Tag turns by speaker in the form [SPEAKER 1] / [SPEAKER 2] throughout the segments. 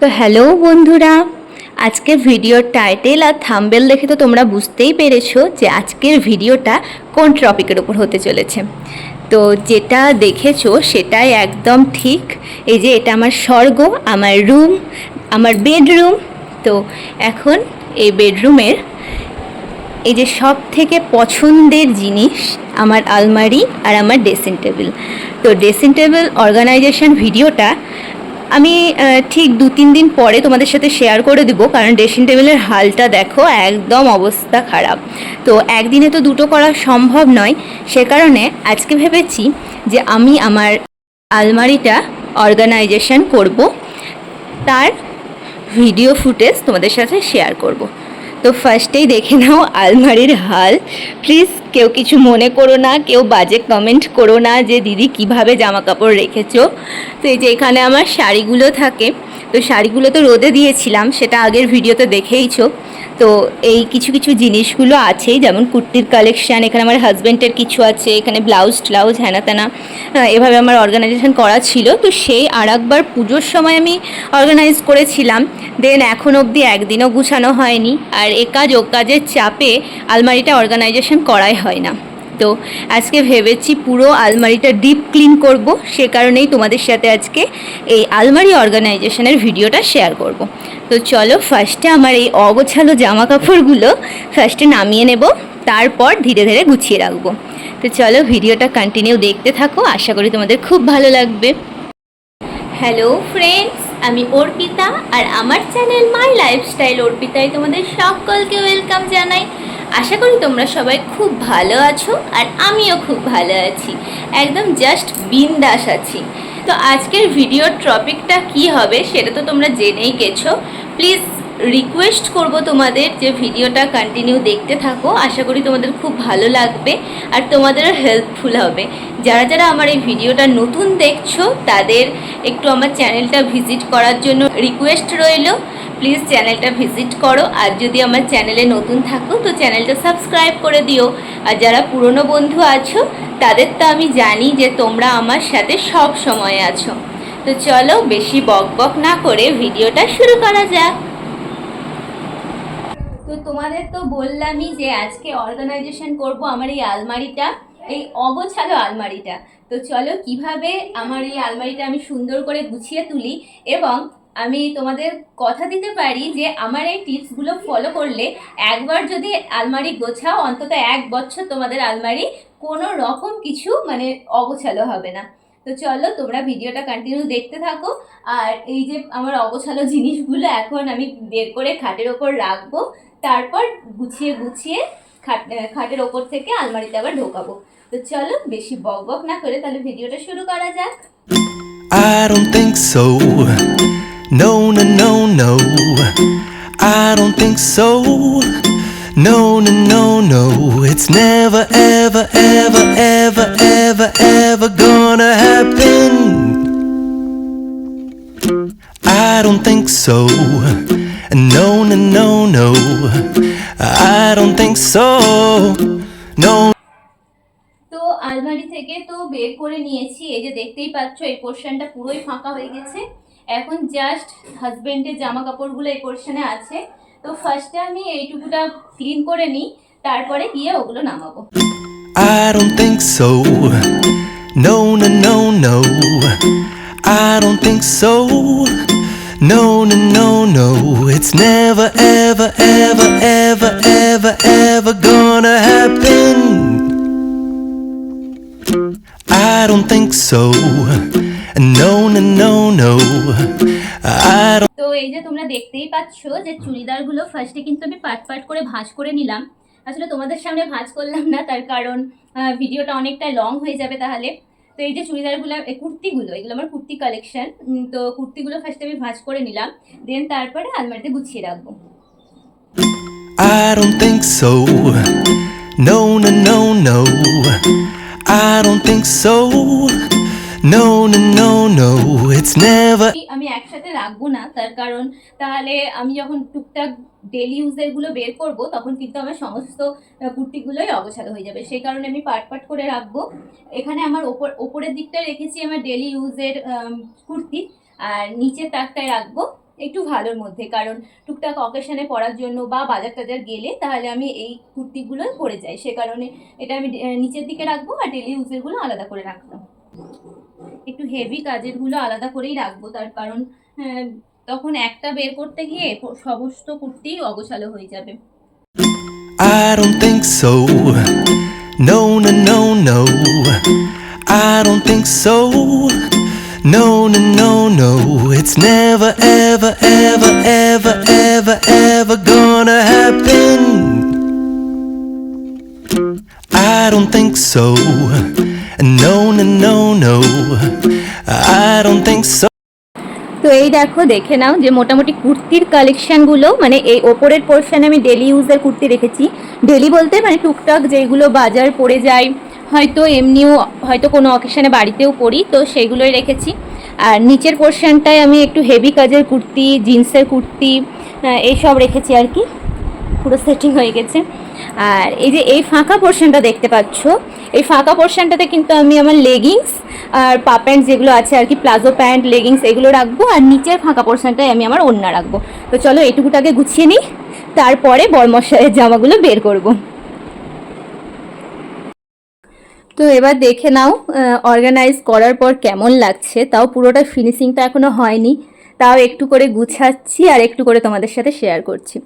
[SPEAKER 1] তো হ্যালো বন্ধুরা আজকে ভিডিওর টাইটেল আর থাম্বেল দেখে তো তোমরা বুঝতেই পেরেছ যে আজকের ভিডিওটা কোন টপিকের উপর হতে চলেছে। তো যেটা দেখেছ সেটাই একদম ঠিক, এই যে এটা আমার স্বর্গ, আমার রুম আমার বেডরুম তো এখন এই বেডরুমের এই যে সব থেকে পছন্দের জিনিস আমার আলমারি আর আমার ড্রেসিং টেবিল তো ড্রেসিং টেবিল অর্গানাইজেশন ভিডিওটা আমি ঠিক দু তিন দিন পরে তোমাদের সাথে শেয়ার করে দিব, কারণ ড্রেসিং টেবিলের হালটা দেখো একদম অবস্থা খারাপ। তো একদিনে তো দুটো করা সম্ভব নয়, সে কারণে আজকে ভেবেছি যে আমি আমার আলমারিটা অর্গানাইজেশন করব, তার ভিডিও ফুটেজ তোমাদের সাথে শেয়ার করব। তো ফার্স্টেই দেখে নাও আলমারির হাল। প্লিজ কেউ কিছু মনে করো না, কেউ বাজে কমেন্ট করো না যে, দিদি, কীভাবে জামা কাপড় রেখেছো? তো এই যে এখানে আমার শাড়িগুলো থাকে, তো শাড়িগুলো তো রোদে দিয়েছিলাম, সেটা আগের ভিডিওতে দেখেইছো। তো এই কিছু কিছু জিনিসগুলো আছেই যেমন কুর্তির কালেকশান এখানে আমার হাজব্যান্ডের কিছু আছে, এখানে ব্লাউজ ট্লাউজ হ্যানা ত্যানা এভাবে আমার অর্গানাইজেশন করা ছিল। তো সেই আর একবার পুজোর সময় আমি অর্গানাইজ করেছিলাম দেন এখন অবধি একদিনও গুছানো হয়নি। আর এ কাজ, ও কাজের চাপে আলমারিটা অর্গানাইজেশন করাই হয় না। তো আজকে ভেবেছি পুরো আলমারিটা ডিপ ক্লিন করব, সে কারণেই তোমাদের সাথে আজকে এই আলমারি অর্গানাইজেশনের ভিডিওটা শেয়ার করব। তো চলো ফার্স্টে আমার এই অগোছালো জামা কাপড়গুলো ফার্স্টে নামিয়ে নেব, তারপর ধীরে ধীরে গুছিয়ে রাখব। তো চলো ভিডিওটা কন্টিনিউ দেখতে থাকো, আশা করি তোমাদের খুব ভালো লাগবে। হ্যালো ফ্রেন্ডস আমি অর্পিতা, আর আমার চ্যানেল মাই লাইফস্টাইল অর্পিতায় তোমাদের সকলকে ওয়েলকাম জানাই। আশা করি তোমরা সবাই খুব ভালো আছো আর আমিও খুব ভালো আছি। একদম জাস্ট বিন্দাস আছি। তো আজকের ভিডিওর টপিকটা কি হবে সেটা তো তোমরা জেনেই গেছো। প্লিজ রিকোয়েস্ট করব তোমাদের যে ভিডিওটা কন্টিনিউ দেখতে থাকো। আশা করি তোমাদের খুব ভালো লাগবে আর তোমাদেরও হেল্পফুল হবে। যারা যারা আমার এই ভিডিওটা নতুন দেখছ, তাদের একটু আমার চ্যানেলটা ভিজিট করার জন্য রিকোয়েস্ট রইল। প্লিজ চ্যানেলটা ভিজিট করো। আর যদি আমার চ্যানেলে নতুন থাকো, তো চ্যানেলটা সাবস্ক্রাইব করে দিও। আর যারা পুরনো বন্ধু আছো, তাদের তো আমি জানি যে তোমরা আমার সাথে সব সময় আছো। তো চলো বেশি বক বক না করে ভিডিওটা শুরু করা যাক। তো তোমাদের তো বললামই যে আজকে অর্গানাইজেশন করব আমার এই আলমারিটা, এই অগোছালো আলমারিটা। তো চলো কীভাবে আমার এই আলমারিটা আমি সুন্দর করে গুছিয়ে তুলি এবং আমি তোমাদের কথা দিতে পারি যে আমার এই টিপসগুলো ফলো করলে একবার যদি আলমারি গোছাও, অন্তত এক বছর তোমাদের আলমারি কোনো রকম কিছু মানে অগোছালো হবে না। তো চলো তোমরা ভিডিওটা কন্টিনিউ দেখতে থাকো। আর এই যে আমার অগোছালো জিনিসগুলো এখন আমি বের করে খাটের ওপর রাখব। তারপর গুছিয়ে গুছিয়ে খাট খাটের ওপর থেকে আলমারিতে আবার ঢোকাবো। তো চলো বেশি বক বক না করে তাহলে ভিডিওটা শুরু করা যাক।
[SPEAKER 2] I don't think so. No, no, no, no. I don't think so. No, no, no, no. It's never, ever, ever, ever, ever, ever gonna happen. I don't think so. No, no, no, no. I don't think so. No.
[SPEAKER 1] তো আলমারি থেকে তো বের করে নিয়েছি এই যে দেখতেই পাচ্ছ এই পোর্শনটা পুরোই ফাঁকা হয়ে গেছে এখন জাস্ট হাজবেন্ডের জামা কাপড়গুলো এই পোর্শনে আছে তো ফার্স্টে আমি এইটুকুটা ক্লিন করে নিই তারপরে গিয়ে ওগুলো নামাবো
[SPEAKER 2] I don't think so. No, no, no, no. I don't think so. No, no, no, no. It's never, ever, ever, ever, ever, ever gonna happen. I don't think so. No, no, no, no. I don't.
[SPEAKER 1] তো এই যে তোমরা দেখতেই পাচ্ছ যে চুড়িদারগুলো ফার্স্টে কিন্তু আমি পাট পাট করে ভাঁজ করে নিলাম আসলে তোমাদের সামনে ভাঁজ করলাম না তার কারণ ভিডিওটা অনেকটা লং হয়ে যাবে তাহলে তো এই যে চুড়িদারগুলো কুর্তিগুলো এগুলো আমার কুর্তি কালেকশন তো কুর্তিগুলো ফার্স্টে আমি ভাঁজ করে নিলাম দেন তারপরে আলমারিতে গুছিয়ে রাখব
[SPEAKER 2] I don't think so. No, no, no, no. I don't think so. No, no, no. It's never.
[SPEAKER 1] আমি একসাথে রাখব না তার কারণ তাহলে আমি যখন টুকটাক ডেলি ইউজেরগুলো বের করব তখন কিন্তু আমার সমস্ত আহ, কুর্তিগুলোই অগোছালো হয়ে যাবে সেই কারণে আমি পার্ট পার্ট করে রাখব এখানে আমার ওপর ওপরের দিকটা রেখেছি আমার ডেলি ইউজের কুর্তি আর নিচের তাকটায় রাখব একটু ভালোর মধ্যে কারণ টুকটাক অকেশনে পরার জন্য বা বাজার টাজার গেলে তাহলে আমি এই কুর্তিগুলোই পরে যাই সে কারণে এটা আমি নিচের দিকে রাখব আর ডেলি ইউজেরগুলো আলাদা করে রাখলাম একটু হেভি কাজেরগুলো আলাদা করেই রাখব তার কারণ তখন একটা বের করতে গিয়ে সমস্ত কুর্তিই অগোছালো হয়ে যাবে
[SPEAKER 2] I don't think so. No, no, no, no. I don't think so. No, no, no, no. It's never, ever, ever, ever, ever, ever gonna happen. I don't think so. No, no, no, no. I don't think so.
[SPEAKER 1] তো এই দেখো দেখে নাও যে মোটামুটি কুর্তির কালেকশানগুলো মানে এই ওপরের পোর্শনে আমি ডেলি ইউজের কুর্তি রেখেছি ডেলি বলতে মানে টুকটাক যেগুলো বাজার পড়ে যায় হয়তো এমনিও হয়তো কোনো অকেশানে বাড়িতেও পরি তো সেইগুলোই রেখেছি আর নিচের পোর্শনটায় আমি একটু হেভি কাজের কুর্তি জিন্সের কুর্তি এইসব রেখেছি আর কি পুরো সেটিং হয়ে গেছে আর এই যে এই ফাঁকা পোর্শনটা দেখতে পাচ্ছ, এই ফাঁকা পোর্শনটাতে কিন্তু আমি আমার লেগিংস আর পা প্যান্ট যেগুলো আছে আর কি, প্লাজো প্যান্ট লেগিংস এগুলো রাখব আর নিচের ফাঁকা পোর্শনটায় আমি আমার ওড়না রাখব। তো চলো এটুকুটাকে গুছিয়ে নিই, তারপরে বরমশাইয়ের জামাগুলো বের করব। তো এবার দেখে নাও অর্গানাইজ করার পর কেমন লাগছে, তাও পুরোটা ফিনিশিংটা এখনও হয়নি। তাও একটু করে গুছাচ্ছি আর একটু করে তোমাদের সাথে শেয়ার করছি।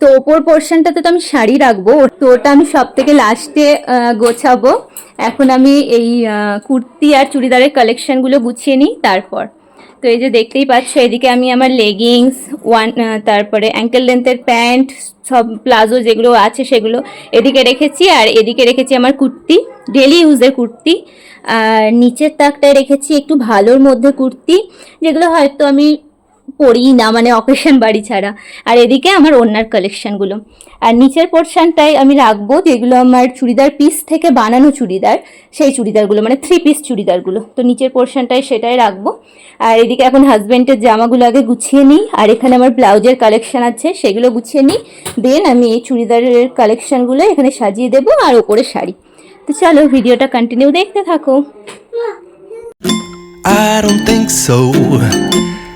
[SPEAKER 1] তো ওপর পোর্শনটাতে তো আমি শাড়ি রাখব, তো ওটা আমি সব থেকে লাস্টে গোছাবো। এখন আমি এই কুর্তি আর চুড়িদারের কালেকশানগুলো গুছিয়ে নিই তারপর। তো এই যে দেখতেই পাচ্ছ, এদিকে আমি আমার লেগিংস ওয়ান তারপরে অ্যাঙ্কেল লেন্থের প্যান্ট সব প্লাজো যেগুলো আছে সেগুলো এদিকে রেখেছি আর এদিকে রেখেছি আমার কুর্তি ডেলি ইউজের কুর্তি। আর নিচের তাকটায় রেখেছি একটু ভালোর মধ্যে কুর্তি, যেগুলো হয়তো আমি পরি না মানে অকেশন বাড়ি ছাড়া। আর এদিকে আমার ওনার কালেকশানগুলো আর নিচের পোর্শনটায় আমি রাখব যেগুলো আমার চুড়িদার পিস থেকে বানানো চুড়িদার, সেই চুড়িদারগুলো মানে থ্রি পিস চুড়িদারগুলো। তো নিচের পোর্শনটায় সেটাই রাখব। আর এদিকে এখন হাজব্যান্ডের জামাগুলো আগে গুছিয়ে নিই। আর এখানে আমার ব্লাউজের কালেকশান আছে, সেগুলো গুছিয়ে নিই। দেন আমি এই চুড়িদারের কালেকশানগুলো এখানে সাজিয়ে দেবো আর ওপরে শাড়ি। তো চলো, ভিডিওটা কন্টিনিউ দেখতে থাকো।
[SPEAKER 2] I don't think so.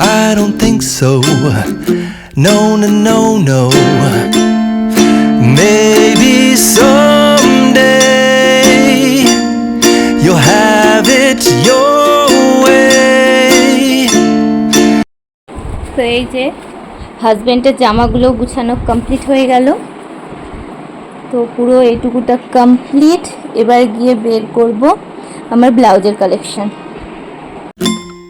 [SPEAKER 2] I don't think so. No, no, no, no. Maybe someday you'll have it your way.
[SPEAKER 1] তো এই যে হাজব্যান্ডের জামাগুলো গুছানো কমপ্লিট হয়ে গেল তো পুরো এইটুকুটা কমপ্লিট এবার গিয়ে বের করব আমার ব্লাউজের collection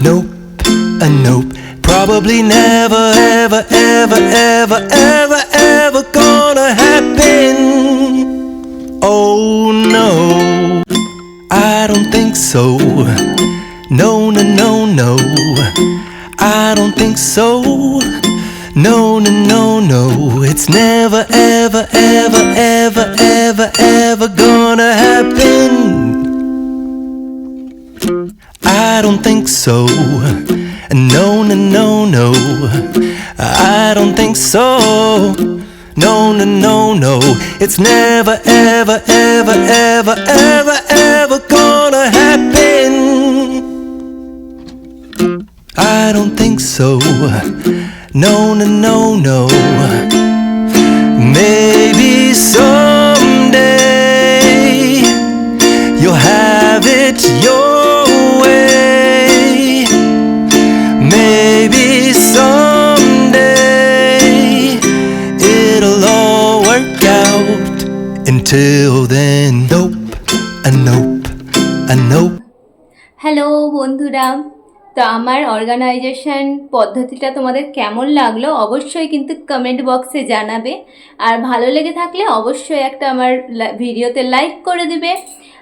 [SPEAKER 2] nope, a nope. Probably never, ever, ever, ever, ever, ever gonna happen. Oh no. I don't think so. No, no, no, no. I don't think so. No, no, no, no. It's never, ever, ever, ever, ever, ever gonna happen. Think so. No, no, no, no. I don't think so. No, no, no, no. It's never, ever, ever, ever, ever, ever gonna happen. I don't think so. No, no, no, no. Maybe someday you'll have it Until then, nope, a nope, a nope.
[SPEAKER 1] Hello বন্ধুরা। তো আমার organisation পদ্ধতিটা তোমাদের কেমন লাগল অবশ্যই কিন্তু comment বক্সে জানাবে। আর ভালো লেগে থাকলে অবশ্যই একটা আমার ভিডিওতে লাইক করে দিবে।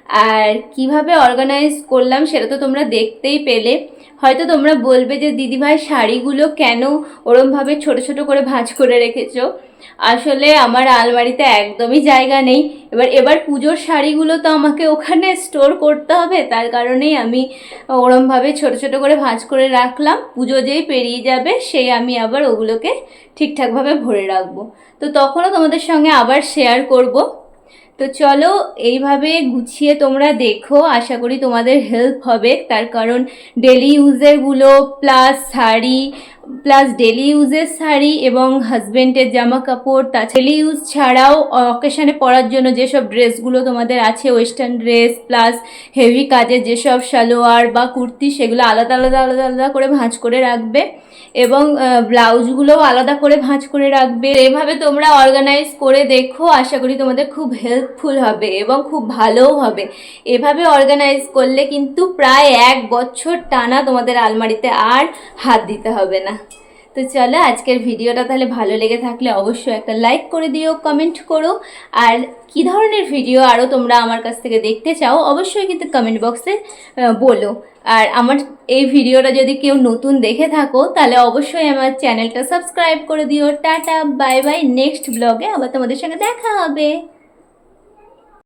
[SPEAKER 1] আর কীভাবে অর্গানাইজ করলাম সেটা তো তোমরা দেখতেই পেলে। হয়তো তোমরা বলবে যে, দিদিভাই, শাড়িগুলো কেন ওরমভাবে ছোট ছোট করে ভাঁজ করে রেখেছো? আসলে আমার আলমারিতে একদমই জায়গা নেই। এবার এবার পুজোর শাড়িগুলো তো আমাকে ওখানে স্টোর করতে হবে। তার কারণেই আমি ওরমভাবে ছোট ছোট করে ভাঁজ করে রাখলাম। পুজো যেই পেরিয়ে যাবে, সেই আমি আবার ওগুলোকে ঠিকঠাকভাবে ভরে রাখব। তো তখনও তোমাদের সঙ্গে আবার শেয়ার করব। তো চলো, এইভাবে গুছিয়ে তোমরা দেখো, আশা করি তোমাদের হেল্প হবে। তার কারণ daily ইউজেরগুলো plus sari plus daily user sari এবং হাজবেন্ডের জামা কাপড় তা ডেলি ইউজ ছাড়াও অকেশানে পরার জন্য যেসব ড্রেসগুলো তোমাদের আছে ওয়েস্টার্ন ড্রেস প্লাস হেভি কাজের যেসব সালোয়ার বা কুর্তি, সেগুলো আলাদা আলাদা আলাদা আলাদা করে ভাঁজ করে রাখবে এবং ব্লাউজগুলোও আলাদা করে ভাঁজ করে রাখবে। এভাবে তোমরা অর্গানাইজ করে দেখো, আশা করি তোমাদের খুব হেল্পফুল হবে এবং খুব ভালোও হবে। এভাবে অর্গানাইজ করলে কিন্তু প্রায় এক বছর টানা তোমাদের আলমারিতে আর হাত দিতে হবে না। তো চলো আজকের ভিডিওটা তাহলে ভালো লেগে থাকলে অবশ্যই একটা লাইক করে দিও কমেন্ট করো। আর কি ধরনের ভিডিও আরও তোমরা আমার কাছ থেকে দেখতে চাও, অবশ্যই কিন্তু কমেন্ট বক্সে বলো। আর আমার এই ভিডিওটা যদি কেউ নতুন দেখে থাকো, তাহলে অবশ্যই আমার চ্যানেলটা সাবস্ক্রাইব করে দিও। টাটা বাই বাই নেক্সট ব্লগে আবার তোমাদের সঙ্গে দেখা হবে।